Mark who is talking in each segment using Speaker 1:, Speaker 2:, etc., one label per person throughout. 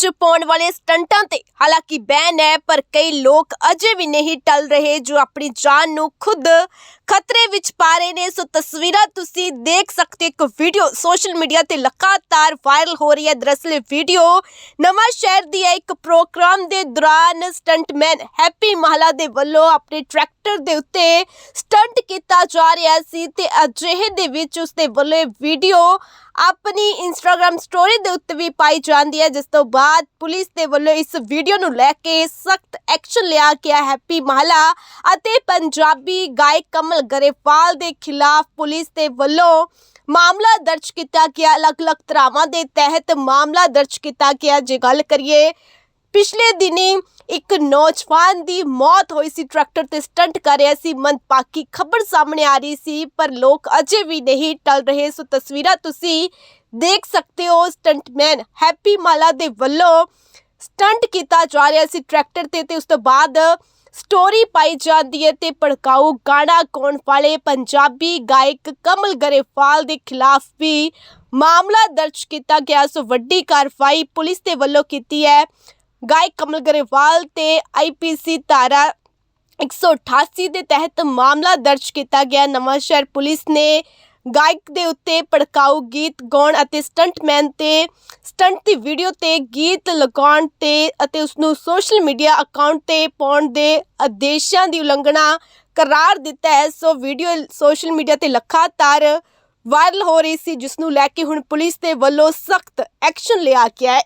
Speaker 1: ਵਿੱਚ ਪਾਉਣ ਵਾਲੇ ਸਟੰਟਾਂ ਤੇ। ਹਾਲਾਂਕਿ ਬੈਨ ਹੈ, ਪਰ ਕਈ ਲੋਕ ਅਜੇ ਵੀ ਨਹੀਂ ਟਲ ਰਹੇ ਜੋ ਆਪਣੀ ਜਾਨ ਨੂੰ ਖੁਦ ਖਤਰੇ ਵਿੱਚ ਪਾ ਰਹੇ ਨੇ। ਸੋ ਤਸਵੀਰਾਂ ਤੁਸੀਂ ਦੇਖ ਸਕਦੇ ਹੋ। ਇੱਕ ਵੀਡੀਓ ਸੋਸ਼ਲ ਮੀਡੀਆ ਤੇ ਲਗਾਤਾਰ ਵਾਇਰਲ ਹੋ ਰਹੀ ਹੈ। ਦਰਅਸਲ ਵੀਡੀਓ ਨਵਾਂ ਸ਼ਹਿਰ ਦੀ ਹੈ। ਇੱਕ ਪ੍ਰੋਗਰਾਮ ਦੇ ਦੌਰਾਨ ਸਟੰਟਮੈਨ ਹੈਪੀ ਮਹਲਾ ਦੇ ਵੱਲੋਂ ਆਪਣੇ ਟਰੈਕਟਰ ਦੇ ਉੱਤੇ ਸਟੰਟ ਕੀਤਾ ਜਾ ਰਿਹਾ ਸੀ ਤੇ ਅਜਿਹੇ ਦੇ ਵਿੱਚ ਉਸ ਦੇ ਵੱਲੋਂ ਵੀਡੀਓ ਆਪਣੀ ਇੰਸਟਾਗ੍ਰam ਸਟੋਰੀ ਦੇ ਉੱਤੇ ਵੀ ਪਾਈ ਜਾਂਦੀ ਹੈ, ਜਿਸ ਤੋਂ ਬਾਅਦ ਪੁਲਿਸ ਦੇ ਵੱਲੋਂ ਇਸ ਵੀਡੀਓ ਨੂੰ ਲੈ ਕੇ ਸਖਤ ਐਕਸ਼ਨ ਲਿਆ ਗਿਆ ਹੈਪੀ ਮਹਲਾ ਅਤੇ ਪੰਜਾਬੀ ਗਾਇਕ ਕਮਲ ਗਰੇਵਾਲ ਦੇ ਖਿਲਾਫ ਪੁਲਿਸ ਦੇ ਵੱਲੋਂ ਮਾਮਲਾ ਦਰਜ ਕੀਤਾ ਗਿਆ। ਅਲੱਗ-ਅਲੱਗ ਧਾਰਾਵਾਂ ਦੇ ਤਹਿਤ ਮਾਮਲਾ ਦਰਜ ਕੀਤਾ ਗਿਆ। ਜੇ ਗੱਲ ਕਰੀਏ ਪਿਛਲੇ ਦਿਨੀ ਇੱਕ ਨੌਜਵਾਨ ਦੀ ਮੌਤ ਹੋਈ ਸੀ ਟਰੈਕਟਰ ਤੇ ਸਟੰਟ ਕਰ ਰਿਹਾ ਸੀ, ਮੰਦਭਾਗੀ ਖਬਰ ਸਾਹਮਣੇ ਆ ਰਹੀ ਸੀ, ਪਰ ਲੋਕ ਅਜੇ ਵੀ ਨਹੀਂ ਟਲ ਰਹੇ। ਸੋ ਤਸਵੀਰਾਂ ਤੁਸੀਂ ਦੇਖ ਸਕਦੇ ਹੋ ਸਟੰਟਮੈਨ ਹੈਪੀ ਮਾਲਾ ਦੇ ਵੱਲੋਂ ਸਟੰਟ ਕੀਤਾ ਜਾ ਰਿਹਾ ਸੀ ਟਰੈਕਟਰ ਤੇ ਤੇ ਉਸ ਤੋਂ ਬਾਅਦ ਸਟੋਰੀ ਪਾਈ ਜਾਂਦੀ ਹੈ ਤੇ ਭੜਕਾਊ ਗਾਣਾ ਗਾਉਣ ਵਾਲੇ ਪੰਜਾਬੀ ਗਾਇਕ ਕਮਲ ਗਰੇਵਾਲ ਦੇ ਖਿਲਾਫ ਵੀ ਮਾਮਲਾ ਦਰਜ ਕੀਤਾ ਗਿਆ। ਸੋ ਵੱਡੀ ਕਾਰਵਾਈ ਪੁਲਿਸ ਦੇ ਵੱਲੋਂ ਕੀਤੀ ਹੈ। ਗਾਇਕ ਕਮਲ ਗਰੇਵਾਲ ਤੇ ਆਈਪੀਸੀ ਧਾਰਾ 188 ਦੇ ਤਹਿਤ ਮਾਮਲਾ ਦਰਜ ਕੀਤਾ ਗਿਆ। ਨਵਾਂ ਸ਼ਹਿਰ ਪੁਲਿਸ ਨੇ ਗਾਇਕ ਦੇ ਉੱਤੇ ਭੜਕਾਊ ਗੀਤ ਗਾਉਣ ਅਤੇ ਸਟੰਟਮੈਨ ਤੇ ਸਟੰਟ ਦੀ ਵੀਡੀਓ ਤੇ ਗੀਤ ਲਗਾਉਣ ਤੇ ਅਤੇ ਉਸ ਨੂੰ ਸੋਸ਼ਲ ਮੀਡੀਆ ਅਕਾਊਂਟ ਤੇ ਪਾਉਣ ਦੇ ਆਦੇਸ਼ਾਂ ਦੀ ਉਲੰਘਣਾ ਕਰਾਰ ਦਿੱਤਾ ਹੈ। ਸੋ ਵੀਡੀਓ ਸੋਸ਼ਲ ਮੀਡੀਆ ਤੇ ਲਗਾਤਾਰ ਵਾਇਰਲ ਹੋ ਰਹੀ ਸੀ ਜਿਸ ਨੂੰ ਲੈ ਕੇ ਹੁਣ ਪੁਲਿਸ ਦੇ ਵੱਲੋਂ ਸਖਤ ਐਕਸ਼ਨ ਲਿਆ ਗਿਆ ਹੈ।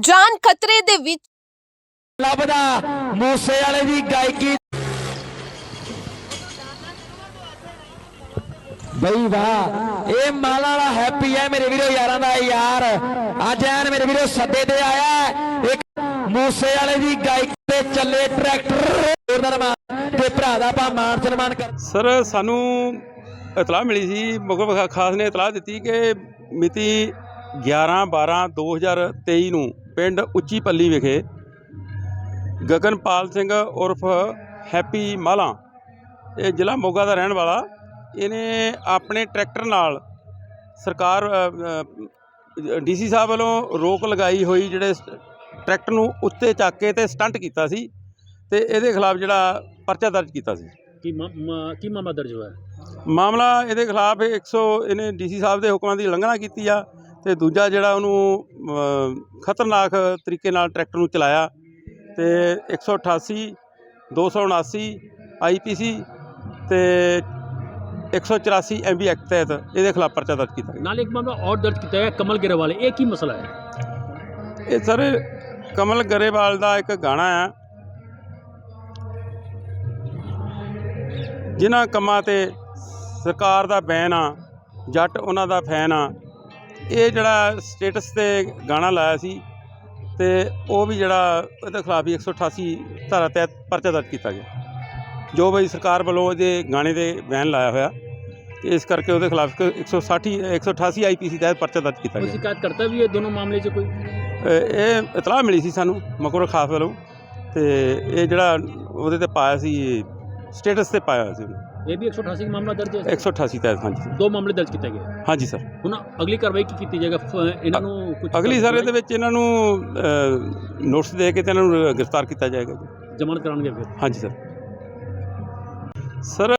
Speaker 1: ਜਾਨ ਖਤਰੇ ਦੇ ਵਿੱਚ।
Speaker 2: ਲੱਭਦਾ ਮੂਸੇ ਵਾਲੇ ਦੀ ਗਾਇਕੀ। ਬਈ ਵਾਹ ਇਹ ਮਾਲਾ ਵਾਲਾ ਹੈਪੀ ਹੈ ਮੇਰੇ ਵੀਰੋ ਯਾਰਾਂ ਦਾ ਯਾਰ। ਅੱਜ ਐਨ ਮੇਰੇ ਵੀਰੋ ਸੱਦੇ ਤੇ ਆਇਆ। ਇੱਕ ਮੂਸੇ ਵਾਲੇ ਦੀ ਗਾਇਕੀ ਤੇ ਚੱਲੇ ਟਰੈਕਟਰ। ਤੇ ਭਰਾ ਦਾ ਆਪਾਂ ਮਾਨ ਸਨਮਾਨ ਕਰ
Speaker 3: ਸਰ ਸਾਨੂੰ ਇਤਲਾਹ ਮਿਲੀ ਸੀ ਮੁਗਲ ਖਾ- ਖਾਸ ਨੇ ਇਤਲਾਹ ਦਿੱਤੀ ਕਿ ਮਿਤੀ 11 12 2023 ਨੂੰ ਪਿੰਡ ਉੱਚੀ ਪੱਲੀ ਵਿਖੇ ਗਗਨਪਾਲ ਸਿੰਘ ਉਰਫ ਹੈਪੀ ਮਾਲਾ ਇਹ ਜ਼ਿਲ੍ਹਾ ਮੋਗਾ ਦਾ ਰਹਿਣ ਵਾਲਾ ਇਹਨੇ ਆਪਣੇ ਟਰੈਕਟਰ ਨਾਲ ਸਰਕਾਰ ਡੀਸੀ ਸਾਹਿਬ ਵੱਲੋਂ ਰੋਕ ਲਗਾਈ ਹੋਈ ਜਿਹੜੇ ਟਰੈਕਟਰ ਨੂੰ ਉੱਤੇ ਚੱਕ ਕੇ ਤੇ ਸਟੰਟ ਕੀਤਾ ਸੀ ਤੇ ਇਹਦੇ ਖਿਲਾਫ ਜਿਹੜਾ ਪਰਚਾ ਦਰਜ ਕੀਤਾ ਸੀ
Speaker 4: ਕੀ ਕੀ ਮਾਮਲਾ ਦਰਜ ਹੋਇਆ?
Speaker 3: ਮਾਮਲਾ ਇਹਦੇ ਖਿਲਾਫ 100 ਇਹਨੇ ਡੀਸੀ ਸਾਹਿਬ ਦੇ ਹੁਕਮਾਂ ਦੀ ਉਲੰਘਣਾ ਕੀਤੀ ਆ ਤੇ ਦੂਜਾ ਜਿਹੜਾ ਉਹਨੂੰ ਖਤਰਨਾਕ ਤਰੀਕੇ ਨਾਲ ਟਰੈਕਟਰ ਨੂੰ ਚਲਾਇਆ ਤੇ 188 279 ਆਈਪੀਸੀ ਤੇ 184 ਐਮਬੀ ਐਕਟ ਤਹਿਤ ਇਹਦੇ ਖਿਲਾਫ ਪਰਚਾ ਦਰਜ ਕੀਤਾ ਗਿਆ।
Speaker 4: ਨਾਲ ਇੱਕ ਮਾਮਲਾ ਔਰ ਦਰਜ ਕੀਤਾ ਹੈ ਕਮਲ ਗਿਰੇਵਾਲ ਇਹ ਕੀ ਮਸਲਾ ਹੈ?
Speaker 3: ਇਹ ਸਰ ਕਮਲ ਗਰੇਵਾਲ ਦਾ ਇੱਕ ਗਾਣਾ ਆ। ਜਿਨ੍ਹਾਂ ਕੰਮਾਂ ਤੇ ਸਰਕਾਰ ਦਾ ਬੈਨ ਆ ਜੱਟ ਉਹਨਾਂ ਦਾ ਫੈਨ ਆ ਇਹ ਜਿਹੜਾ ਸਟੇਟਸ ਤੇ ਗਾਣਾ ਲਾਇਆ ਸੀ ਤੇ ਉਹ ਵੀ ਜਿਹੜਾ ਇਹਦੇ ਖਿਲਾਫ ਵੀ 188 ਧਾਰਾ ਤਹਿਤ ਪਰਚਾ ਦਰਜ ਕੀਤਾ ਗਿਆ। ਜੋ ਬਈ ਸਰਕਾਰ ਵੱਲੋਂ ਇਹਦੇ ਗਾਣੇ ਦੇ ਬੈਨ ਲਾਇਆ ਹੋਇਆ ਤੇ ਇਸ ਕਰਕੇ ਉਹਦੇ ਖਿਲਾਫ ਇੱਕ 160 188 ਆਈਪੀਸੀ ਤਹਿਤ ਪਰਚਾ ਦਰਜ ਕੀਤਾ ਗਿਆ।
Speaker 4: ਸ਼ਿਕਾਇਤ ਕਰਤਾ ਵੀ ਹੈ ਦੋਨੋਂ ਮਾਮਲੇ 'ਚ ਕੋਈ?
Speaker 3: ਇਹ ਇਹ ਇਤਲਾਹ ਮਿਲੀ ਸੀ ਸਾਨੂੰ ਮਕਰ ਖਾਸ ਵੱਲੋਂ ਤੇ ਇਹ ਜਿਹੜਾ ਉਹਦੇ ਤੇ ਪਾਇਆ ਸੀ ਸਟੇਟਸ ਤੇ ਪਾਇਆ ਸੀ। ਉਹਨੇ।
Speaker 4: ਇਹ ਵੀ 188 ਦਾ ਮਾਮਲਾ ਦਰਜ ਹੈ
Speaker 3: 188 ਤਹਿਤ ਹਾਂਜੀ।
Speaker 4: ਦੋ ਮਾਮਲੇ ਦਰਜ ਕੀਤੇ ਗਏ?
Speaker 3: ਹਾਂਜੀ ਸਰ।
Speaker 4: ਹੁਣ ਅਗਲੀ ਕਾਰਵਾਈ ਕੀ ਕੀਤੀ ਜਾਏਗਾ? ਫ- ਇਹਨਾਂ ਨੂੰ ਕੁਝ
Speaker 3: ਅਗਲੀ ਸਰ ਇਹਦੇ ਵਿੱਚ ਇਹਨਾਂ ਨੂੰ ਨੋਟਿਸ ਦੇ ਕੇ ਤੇ ਇਹਨਾਂ ਨੂੰ ਗ੍ਰਿਫਤਾਰ ਕੀਤਾ ਜਾਏਗਾ। ਜੀ
Speaker 4: ਜ਼ਮਾਨਤ ਕਰਾਉਣਗੇ ਫਿਰ।
Speaker 3: ਹਾਂਜੀ ਸਰ। ਸਰ